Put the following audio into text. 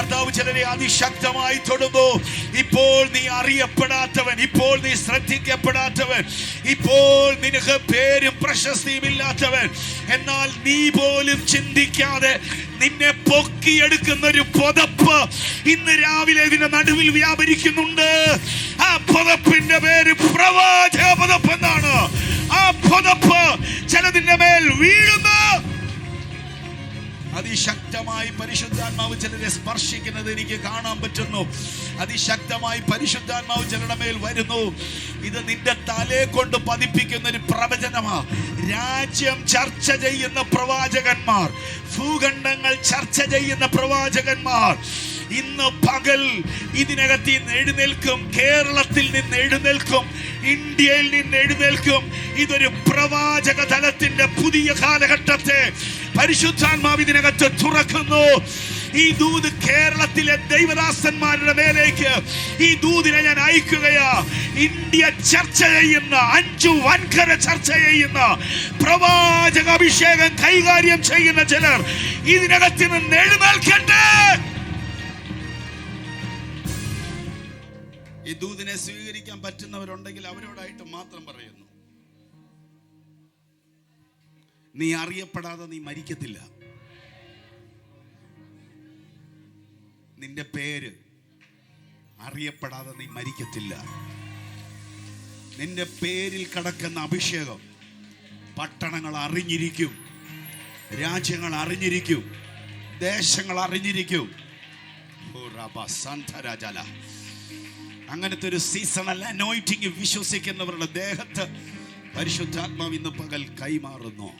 കർത്താവ് ചിലരെ അതിശക്തമായി തൊടുന്നു. ഇപ്പോൾ നീ അറിയപ്പെടാത്തവൻ ഇപ്പോൾ നീ ശ്രദ്ധിക്കപ്പെടാത്തവൻ ഇപ്പോൾ നിനക്ക് പേരും പ്രശസ്തിയും ഇല്ലാത്തവൻ. എന്നാൽ നീ പോലും ചിന്തിക്കാതെ നിന്നെ പൊക്കിയെടുക്കുന്ന ഒരു പുതപ്പ് ഇന്ന് രാവിലെ ഇതിന്റെ നടുവിൽ വ്യാപരിക്കുന്നുണ്ട്. ആ പുതപ്പിന്റെ പേര് പ്രവാചക പുതപ്പ് എന്നാണ് ആ പുതപ്പ് ചിലതിന്റെ മേൽ വീഴുന്നു. അതിശക്തമായി പരിശുദ്ധാത്മാവ് ചിലരെ സ്പർശിക്കുന്നത് എനിക്ക് കാണാൻ പറ്റുന്നു. അതിശക്തമായി പരിശുദ്ധാത്മാവ് ചിലരുടെ മേൽ വരുന്നു. ഇത് നിന്റെ തലയെ കൊണ്ട് പതിപ്പിക്കുന്ന ഒരു പ്രവചനമാ. രാജ്യം ചർച്ച ചെയ്യുന്ന പ്രവാചകന്മാർ ഭൂഖണ്ഡങ്ങൾ ചർച്ച ചെയ്യുന്ന പ്രവാചകന്മാർ ഇന്ന് പകൽ ഇതിനകത്ത് നിന്ന് എഴുന്നേൽക്കും കേരളത്തിൽ നിന്ന് എഴുന്നേൽക്കും ഇന്ത്യയിൽ നിന്ന് എഴുന്നേൽക്കും. ഇതൊരു പ്രവാചക തലത്തിന്റെ പുതിയ കാലഘട്ടത്തെ പരിശുദ്ധാത്മാവ് ഇതിനകത്ത് തുറക്കുന്നു. ഈ ദൂത് കേരളത്തിലെ ദൈവദാസന്മാരുടെ മേലേക്ക് ഈ ദൂതിനെ ഞാൻ അയക്കുകയാ. ഇന്ത്യ ചർച്ച ചെയ്യുന്ന അഞ്ചു വൻകര ചർച്ച ചെയ്യുന്ന പ്രവാചക അഭിഷേകം കൈകാര്യം ചെയ്യുന്ന ചിലർ ഇതിനകത്ത് നിന്ന് എഴുന്നേൽക്കട്ടെ! ഈ ദൂതിനെ സ്വീകരിക്കാൻ പറ്റുന്നവരുണ്ടെങ്കിൽ അവരോടായിട്ട് മാത്രം പറയുന്നു. നീ അറിയപ്പെടാതെ നീ മരിക്കത്തില്ല. നിന്റെ പേര് അറിയപ്പെടാതെ നീ മരിക്കത്തില്ല. നിന്റെ പേരിൽ കടക്കുന്ന അഭിഷേകം പട്ടണങ്ങൾ അറിഞ്ഞിരിക്കും രാജ്യങ്ങൾ അറിഞ്ഞിരിക്കും ദേശങ്ങൾ അറിഞ്ഞിരിക്കും. ഓ റബ അങ്ങനത്തെ ഒരു സീസണൽ അനോയിറ്റിംഗ് വിശ്വസിക്കുന്നവരുടെ ദേഹത്ത് പരിശുദ്ധാത്മാവ് ഇന്ന് പകൽ കൈമാറുന്നു.